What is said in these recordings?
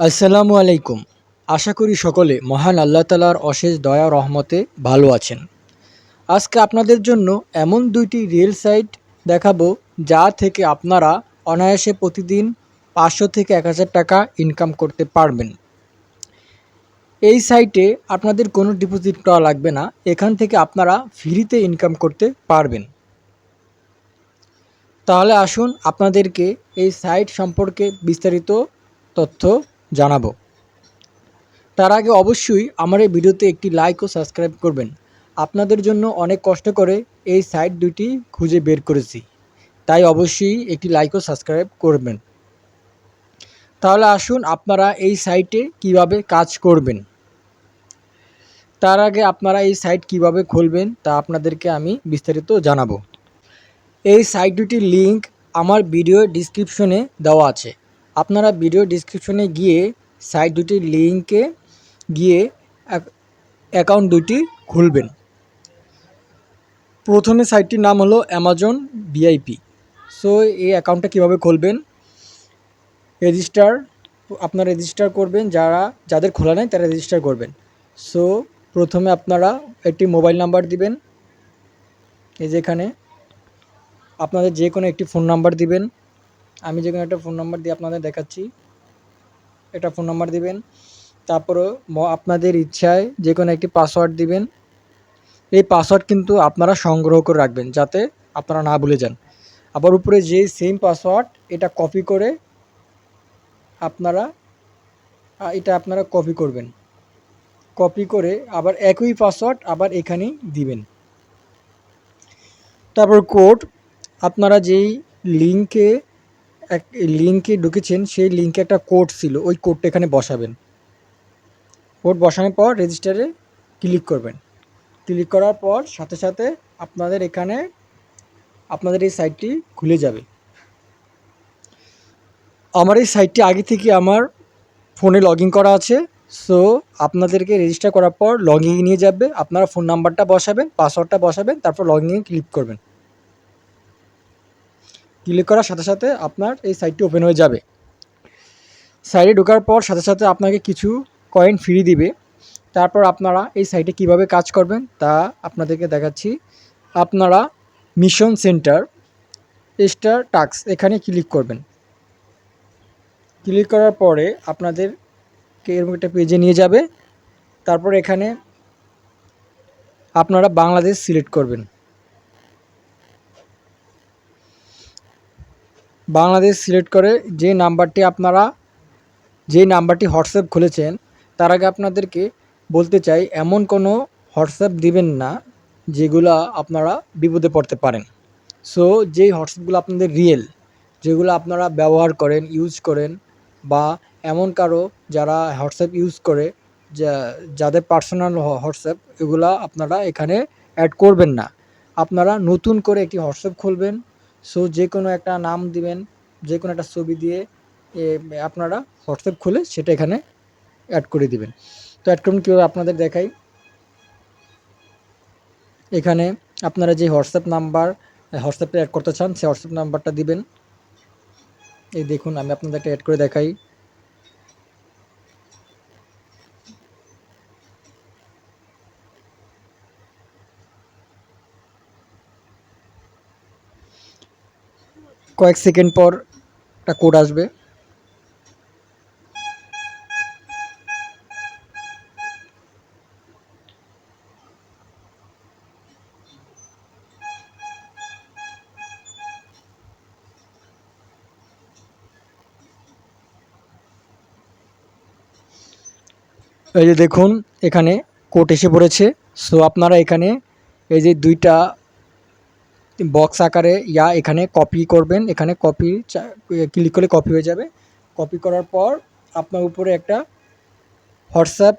আসসালামু আলাইকুম। আশা করি সকলে মহান আল্লাহ তালার অশেষ দয়া রহমতে ভালো আছেন। আজকে আপনাদের জন্য এমন দুইটি রিয়েল সাইট দেখাবো যা থেকে আপনারা অনায়াসে প্রতিদিন পাঁচশো থেকে এক হাজার টাকা ইনকাম করতে পারবেন। এই সাইটে আপনাদের কোনো ডিপোজিট করা লাগবে না, এখান থেকে আপনারা ফ্রিতে ইনকাম করতে পারবেন। তাহলে আসুন আপনাদেরকে এই সাইট সম্পর্কে বিস্তারিত তথ্য জানাব। তার আগে অবশ্যই আমার এই ভিডিওতে একটি লাইক ও সাবস্ক্রাইব করবেন। আপনাদের জন্য অনেক কষ্ট করে এই সাইট দুটি খুঁজে বের করেছি। তাই অবশ্যই একটি লাইক ও সাবস্ক্রাইব করবেন। তাহলে আসুন আপনারা এই সাইটে কীভাবে কাজ করবেন। তার আগে আপনারা এই সাইট কীভাবে খুলবেন তা আপনাদেরকে আমি বিস্তারিত জানাব। এই সাইট দুটির লিংক আমার ভিডিও ডিসক্রিপশনে দেওয়া আছে। আপনারা ভিডিও ডিসক্রিপশনে গিয়ে সাইট দুটির লিঙ্কে গিয়ে অ্যাকাউন্ট দুটি খুলবেন। প্রথমে সাইটটির নাম হলো অ্যামাজন ভিআইপি সো এই অ্যাকাউন্টটা কীভাবে খুলবেন? রেজিস্টার আপনারা রেজিস্টার করবেন, যারা, যাদের খোলা নেই তারা রেজিস্টার করবেন। সো প্রথমে আপনারা একটি মোবাইল নাম্বার দিবেন। এই যেখানে আপনাদের যে কোনো একটি ফোন নাম্বার দিবেন। আমি যে কোনো একটা ফোন নাম্বার দিয়ে আপনাদের দেখাচ্ছি। এটা ফোন নাম্বার দিবেন। তারপরও আপনাদের ইচ্ছায় যে কোনো একটি পাসওয়ার্ড দিবেন। এই পাসওয়ার্ড কিন্তু আপনারা সংগ্রহ করে রাখবেন যাতে আপনারা না ভুলে যান। আবার উপরে যে সেম পাসওয়ার্ড এটা কপি করে আপনারা এটা আপনারা কপি করবেন। কপি করে আবার একই পাসওয়ার্ড আবার এখানেই দিবেন। তারপর কোড আপনারা যেই লিঙ্কে এক লিঙ্কে ঢুকেছেন, সেই লিঙ্কে একটা কোড ছিল, ওই কোডটা এখানে বসাবেন। কোড বসানোর পর রেজিস্টারে ক্লিক করবেন। ক্লিক করার পর সাথে সাথে আপনাদের এখানে, আপনাদের এই সাইটটি খুলে যাবে। আমার এই সাইটটি আগে থেকে আমার ফোনে লগ করা আছে, সো আপনাদেরকে রেজিস্টার করার পর লগ নিয়ে যাবে, আপনারা ফোন নাম্বারটা বসাবেন, পাসওয়ার্ডটা বসাবেন, তারপর লগ ক্লিক করবেন। ক্লিক করার সাথে সাথে আপনার এই সাইটটি ওপেন হয়ে যাবে। সাইটে ঢোকার পর সাথে সাথে আপনাকে কিছু কয়েন ফ্রি দিবে। তারপর আপনারা এই সাইটে কীভাবে কাজ করবেন তা আপনাদেরকে দেখাচ্ছি। আপনারা মিশন সেন্টার স্টার টাক্স এখানে ক্লিক করবেন। ক্লিক করার পরে আপনাদেরকে এরকম একটা পেজে নিয়ে যাবে। তারপর এখানে আপনারা বাংলাদেশ সিলেক্ট করবেন। বাংলাদেশ সিলেক্ট করে যে নাম্বারটি আপনারা, যে নাম্বারটি হোয়াটসঅ্যাপ খুলেছেন, তার আগে আপনাদেরকে বলতে চাই, এমন কোনো হোয়াটসঅ্যাপ দিবেন না যেগুলো আপনারা বিপদে পড়তে পারেন। সো যেই হোয়াটসঅ্যাপগুলো আপনাদের রিয়েল যেগুলো আপনারা ব্যবহার করেন ইউজ করেন, বা এমন কারও যারা হোয়াটসঅ্যাপ ইউজ করে যাদের পার্সোনাল হোয়াটসঅ্যাপ, এগুলো আপনারা এখানে অ্যাড করবেন না। আপনারা নতুন করে একটি হোয়াটসঅ্যাপ খুলবেন সো যে কোনো একটা নাম দিবেন যে কোনো একটা ছবি দিয়ে আপনারা হোয়াটসঅ্যাপ খুলে সেটা এখানে অ্যাড করে দিবেন। তো অ্যাড করুন, কীভাবে আপনাদের দেখাই? এখানে আপনারা যে হোয়াটসঅ্যাপ নাম্বার হোয়াটসঅ্যাপে অ্যাড করতে চান সেই হোয়াটসঅ্যাপ নাম্বারটা দিবেন। এই দেখুন, আমি আপনাদেরকে অ্যাড করে দেখাই। কয়েক সেকেন্ড পর একটা কোড আসবে। এই যে দেখুন, এখানে কোড এসে পড়েছে। সো আপনারা এখানে এই যে দুইটা বক্স আকারে ইয়া এখানে কপি করবেন। এখানে কপি ক্লিক করলে কপি হয়ে যাবে। কপি করার পর আপনার উপরে একটা WhatsApp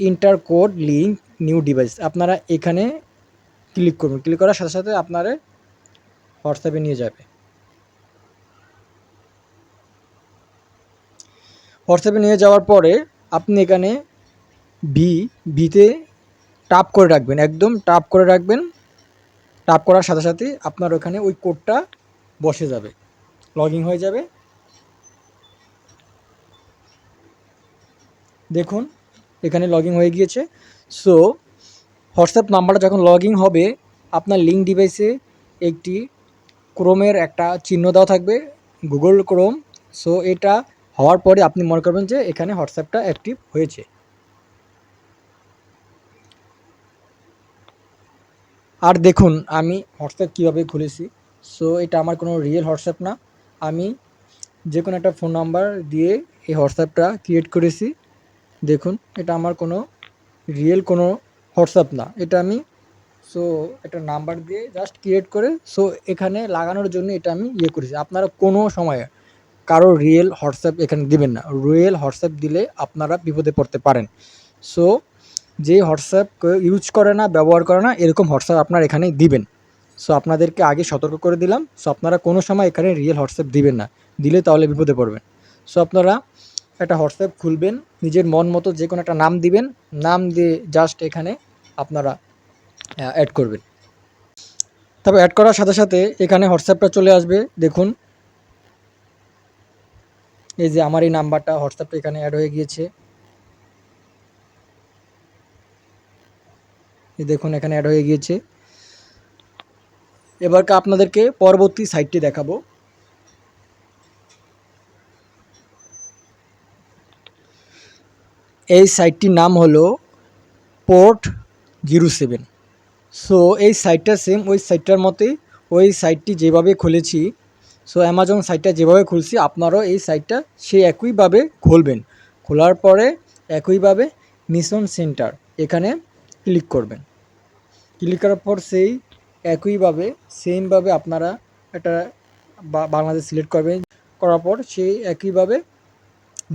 enter code link new device আপনারা এখানে ক্লিক করবেন। ক্লিক করার সাথে সাথে আপনারা হোয়াটসঅ্যাপে নিয়ে যাবে। হোয়াটসঅ্যাপে নিয়ে যাওয়ার পরে আপনি এখানে ভি ভিতে টাপ করে রাখবেন। একদম টাপ করে রাখবেন। টাপ করার সাথে সাথে আপনার ওখানে ওই কোডটা বসে যাবে। লগ হয়ে যাবে। দেখুন, এখানে লগ হয়ে গিয়েছে। সো হোয়াটসঅ্যাপ নাম্বারটা যখন লগ হবে, আপনার লিঙ্ক ডিভাইসে একটি ক্রোমের একটা চিহ্ন দেওয়া থাকবে গুগল ক্রোম সো এটা হওয়ার পরে আপনি মনে করবেন যে এখানে হোয়াটসঅ্যাপটা অ্যাক্টিভ হয়েছে। আর দেখুন, আমি হোয়াটসঅ্যাপ কীভাবে খুলেছি? সো এটা আমার কোনো রিয়েল হোয়াটসঅ্যাপ না। আমি যে কোনো একটা ফোন নাম্বার দিয়ে এই হোয়াটসঅ্যাপটা ক্রিয়েট করেছি। দেখুন, এটা আমার কোনো রিয়েল কোনো হোয়াটসঅ্যাপ না। এটা আমি সো একটা নাম্বার দিয়ে জাস্ট ক্রিয়েট করে সো এখানে লাগানোর জন্য এটা আমি ইয়ে করেছি। আপনারা কোনো সময়ে কারও রিয়েল হোয়াটসঅ্যাপ এখানে দিবেন না। রিয়েল হোয়াটসঅ্যাপ দিলে আপনারা বিপদে পড়তে পারেন। সো যে হোয়াটসঅ্যাপ ইউজ করে না, ব্যবহার করে না, এরকম হোয়াটসঅ্যাপ আপনার এখানে দিবেন। সো আপনাদেরকে আগে সতর্ক করে দিলাম। সো আপনারা কোনো সময় এখানে রিয়েল হোয়াটসঅ্যাপ দিবেন না। দিলে তাহলে বিপদে পড়বেন। সো আপনারা একটা হোয়াটসঅ্যাপ খুলবেন, নিজের মন মতো যে কোনো একটা নাম দিবেন। নাম দিয়ে জাস্ট এখানে আপনারা অ্যাড করবেন। তবে অ্যাড করার সাথে সাথে এখানে হোয়াটসঅ্যাপটা চলে আসবে। দেখুন। এই যে আমার এই নাম্বারটা হোয়াটসঅ্যাপটা এখানে অ্যাড হয়ে গিয়েছে। দেখুন, এখানে অ্যাড হয়ে গিয়েছে। এবারকে আপনাদেরকে পরবর্তী সাইটটি দেখাবো। এই সাইটটির নাম হলো পোর্ট জিরো সেভেন সো এই সাইটটা সেম ওই সাইটটার মতোই, ওই সাইটটি যেভাবে খুলেছি সো অ্যামাজন সাইটটা যেভাবে খুলছি, আপনারাও এই সাইটটা সেই একইভাবে খুলবেন। খোলার পরে একইভাবে মিশন সেন্টার এখানে ক্লিক করবেন। ক্লিক করার পর সেই একইভাবে, সেমভাবে আপনারা একটা বাংলাদেশ সিলেক্ট করবেন। করার পর সেই একইভাবে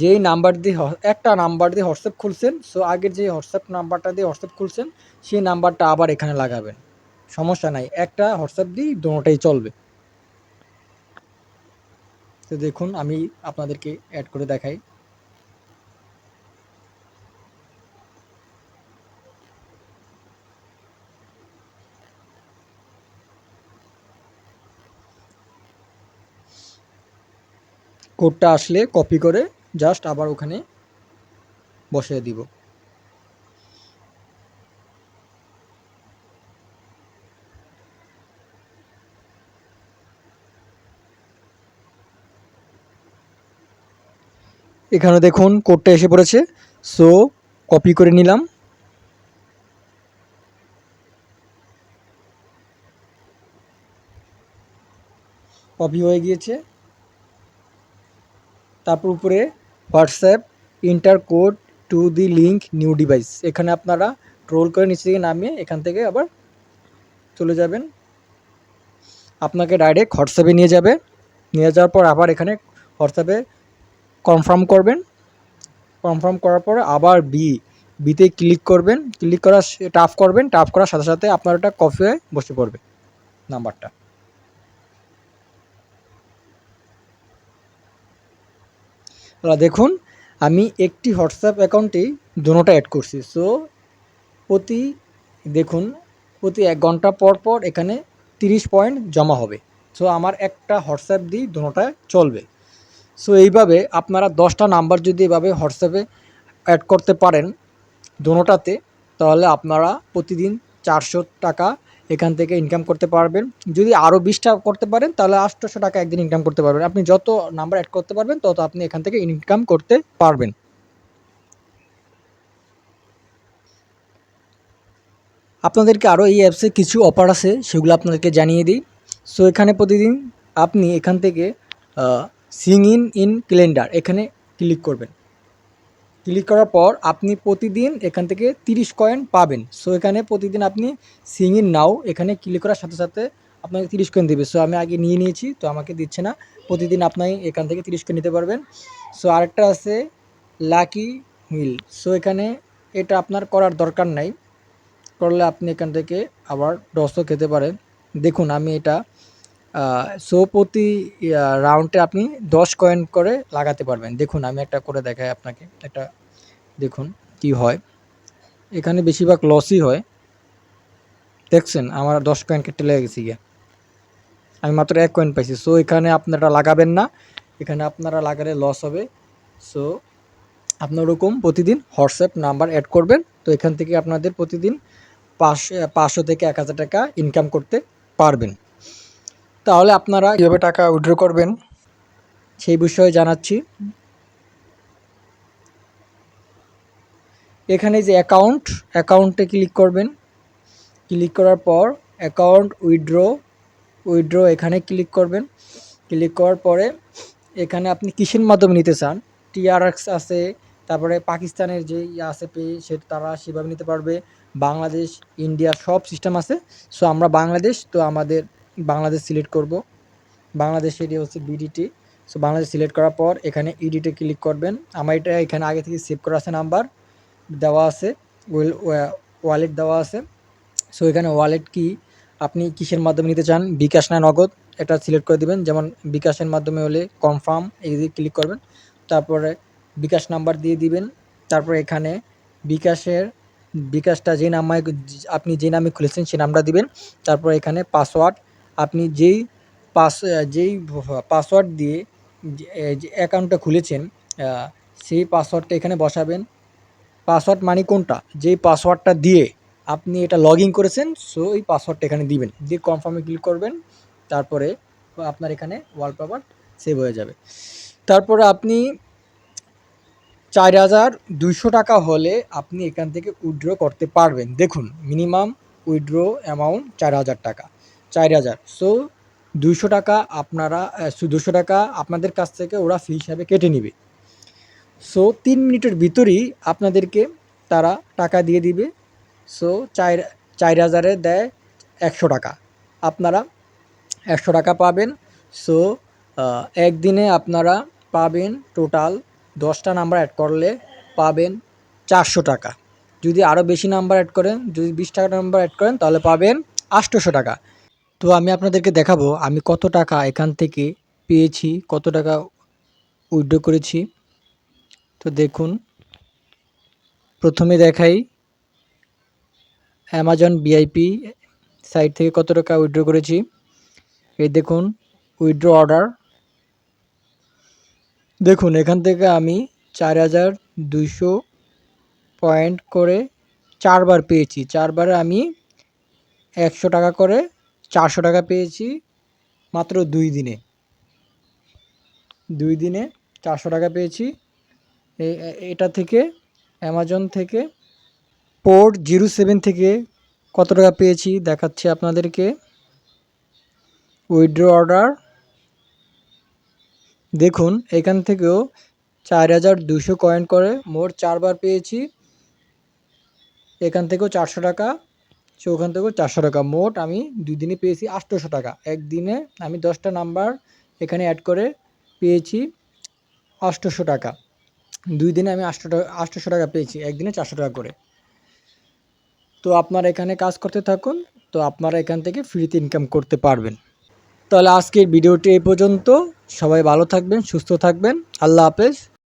যেই নাম্বার দিয়ে একটা নাম্বার দিয়ে হোয়াটসঅ্যাপ খুলছেন, সো আগের যে হোয়াটসঅ্যাপ নাম্বারটা দিয়ে হোয়াটসঅ্যাপ খুলছেন, সেই নাম্বারটা আবার এখানে লাগাবেন। সমস্যা নাই, একটা হোয়াটসঅ্যাপ দিয়েই দুটোটাই চলবে। তো দেখুন, আমি আপনাদেরকে অ্যাড করে দেখাই। কোডটা আসলে কপি করে জাস্ট আবার ওখানে বসিয়ে দিব। এখানে দেখুন কোডটা এসে পড়েছে সো কপি করে নিলাম। কপি হয়ে গিয়েছে। তারপর উপরে WhatsApp, enter code, to the link, new device. এখানে আপনারা ট্রোল করে নিচে থেকে নামিয়ে এখান থেকে আবার চলে যাবেন। আপনাকে ডাইরেক্ট হোয়াটসঅ্যাপে নিয়ে যাবে। নিয়ে যাওয়ার পর আবার এখানে হোয়াটসঅ্যাপে কনফার্ম করবেন। কনফার্ম করার পর আবার বি বিতে ক্লিক করবেন। ক্লিক করা টাফ করবেন। টাফ করার সাথে সাথে আপনার ওটা কপি হয়ে বসে পড়বে নাম্বারটা। এবার দেখুন, আমি একটি হোয়াটসঅ্যাপ অ্যাকাউন্টেই দুটোটা অ্যাড করছি। সো প্রতি, দেখুন, প্রতি এক ঘণ্টা পর পর এখানে তিরিশ পয়েন্ট জমা হবে। সো আমার একটা হোয়াটসঅ্যাপ দিয়ে দুটোটা চলবে। সো এইভাবে আপনারা দশটা নাম্বার যদি এভাবে হোয়াটসঅ্যাপে অ্যাড করতে পারেন দুটোটাতে, তাহলে আপনারা প্রতিদিন চারশো টাকা এখান থেকে ইনকাম করতে পারবেন। যদি আরও বিশটা করতে পারেন, তাহলে আটশোশো টাকা একদিন ইনকাম করতে পারবেন। আপনি যত নাম্বার অ্যাড করতে পারবেন, তত আপনি এখান থেকে ইনকাম করতে পারবেন। আপনাদেরকে আরও এই অ্যাপসে কিছু অফার আছে, সেগুলো আপনাদেরকে জানিয়ে দিই। সো এখানে প্রতিদিন আপনি এখান থেকে সিং ইন ইন ক্যালেন্ডার এখানে ক্লিক করবেন। ক্লিক করার পর আপনি প্রতিদিন এখান থেকে তিরিশ কয়েন পাবেন। সো এখানে প্রতিদিন আপনি সিং ইন নাও এখানে ক্লিক করার সাথে সাথে আপনাকে তিরিশ কয়েন দেবে। সো আমি আগে নিয়ে নিয়েছি, তো আমাকে দিচ্ছে না। প্রতিদিন আপনি এখান থেকে তিরিশ কয়েন নিতে পারবেন। সো আরেকটা আছে লাকি হুইল সো এখানে এটা আপনার করার দরকার নাই। করলে আপনি এখান থেকে আবার ডসও খেতে পারেন। দেখুন, আমি এটা সো প্রতি রাউন্ডে আপনি দশ কয়েন করে লাগাতে পারবেন। দেখুন, আমি একটা করে দেখাই আপনাকে। একটা, দেখুন কি হয়। এখানে বেশিরভাগ লসই হয়। দেখছেন, আমার দশ কয়েন কেটে লেগে গেছি গিয়ে। আমি মাত্র এক কয়েন পাইছি। সো এখানে আপনারা লাগাবেন না। এখানে আপনারা লাগালে লস হবে। সো আপনার ওরকম প্রতিদিন হোয়াটসঅ্যাপ নাম্বার অ্যাড করবেন। তো, এখান থেকে আপনাদের প্রতিদিন পাঁচশো পাঁচশো থেকে এক হাজার টাকা ইনকাম করতে পারবেন। তাহলে আপনারা কীভাবে টাকা উইথড্র করবেন? সেই বিষয়ে জানাচ্ছি। এখানে যে অ্যাকাউন্ট অ্যাকাউন্টে ক্লিক করবেন। ক্লিক করার পর অ্যাকাউন্ট উইথড্র উইথড্র এখানে ক্লিক করবেন। ক্লিক করার পরে এখানে আপনি কিসের মাধ্যমে নিতে চান? টিআরএক্স আছে, তারপরে পাকিস্তানের যে ইয়ে আছে পে সে তারা সেভাবে নিতে পারবে। বাংলাদেশ ইন্ডিয়া সব সিস্টেম আছে। সো আমরা বাংলাদেশ, তো আমাদের বাংলাদেশ সিলেক্ট করব। বাংলাদেশ এটি হচ্ছে বিডিটি সো বাংলাদেশ সিলেক্ট করার পর এখানে ইডিটে ক্লিক করবেন। আমার এটা এখানে আগে থেকে সেভ করা আছে নাম্বার দেওয়া আছে। ওয়ালেট দেওয়া আছে। সো এখানে ওয়ালেট কি? আপনি কিসের মাধ্যমে নিতে চান? বিকাশ না নগদ? এটা সিলেক্ট করে দিবেন। যেমন বিকাশের মাধ্যমে হলে কনফার্ম এই দিয়ে ক্লিক করবেন। তারপরে বিকাশ নাম্বার দিয়ে দিবেন। তারপরে এখানে বিকাশের, বিকাশটা যে নামে, আপনি যে নামে খুলেছেন সেই নামটা দিবেন। তারপর এখানে পাসওয়ার্ড আপনি যেই পাস যেই পাসওয়ার্ড দিয়ে অ্যাকাউন্টটা খুলেছেন সেই পাসওয়ার্ডটা এখানে বসাবেন। পাসওয়ার্ড মানে কোনটা? যেই পাসওয়ার্ডটা দিয়ে আপনি এটা লগ ইন করেছেন সো এই পাসওয়ার্ডটা এখানে দিবেন। দিয়ে কনফার্মে ক্লিক করবেন, তারপরে আপনার এখানে ওয়ালপেপার সেভ হয়ে যাবে। তারপরে আপনি চার হাজার দুইশো টাকা হলে আপনি এখান থেকে উইথড্র করতে পারবেন। দেখুন মিনিমাম উইথড্র অ্যামাউন্ট চার হাজার টাকা। চার হাজার। সো দুইশো টাকা আপনারা দুশো টাকা আপনাদের কাছ থেকে ওরা ফি হিসাবে কেটে নেবে। সো তিন মিনিটের ভিতরেই আপনাদেরকে তারা টাকা দিয়ে দিবে। সো চার চার হাজারে দেয় একশো টাকা। আপনারা একশো টাকা পাবেন। সো একদিনে আপনারা পাবেন টোটাল দশটা নাম্বার অ্যাড করলে পাবেন চারশো টাকা। যদি আরও বেশি নাম্বার অ্যাড করেন, যদি বিশ টাকা নাম্বার অ্যাড করেন, তাহলে পাবেন আটশোশো টাকা। তো আমি আপনাদেরকে দেখাবো, আমি কত টাকা এখান থেকে পেয়েছি, কত টাকা উইড্রো করেছি। তো দেখুন, প্রথমে দেখাই অ্যামাজন বিআইপি সাইট থেকে কত টাকা উইড্রো করেছি। এই দেখুন, উইড্রো অর্ডার। দেখুন, এখান থেকে আমি চার হাজার দুইশো পয়েন্ট করে চারবার পেয়েছি। চারবারে আমি একশো টাকা করে চারশো টাকা পেয়েছি মাত্র দুই দিনে। দুই দিনে চারশো টাকা পেয়েছি। এটা থেকে অ্যামাজন থেকে পোর্ট জিরো সেভেন থেকে কত টাকা পেয়েছি দেখাচ্ছি আপনাদেরকে। উইড্রো অর্ডার দেখুন, এখান থেকেও চার হাজার দুশো কয়েন করে মোট চারবার পেয়েছি। এখান থেকেও চারশো টাকা। সে ওখান থেকে চারশো টাকা। মোট আমি দুই দিনে পেয়েছি আটশোশো টাকা। একদিনে আমি দশটা নাম্বার এখানে অ্যাড করে পেয়েছি আটশোশো টাকা। দুই দিনে আমি আটশো টাকা আটশোশো টাকা পেয়েছি। একদিনে চারশো টাকা করে। তো আপনারা এখানে কাজ করতে থাকুন। তো আপনারা এখান থেকে ফ্রিতে ইনকাম করতে পারবেন। তাহলে আজকের ভিডিওটি এই পর্যন্ত। সবাই ভালো থাকবেন, সুস্থ থাকবেন। আল্লাহ হাফেজ।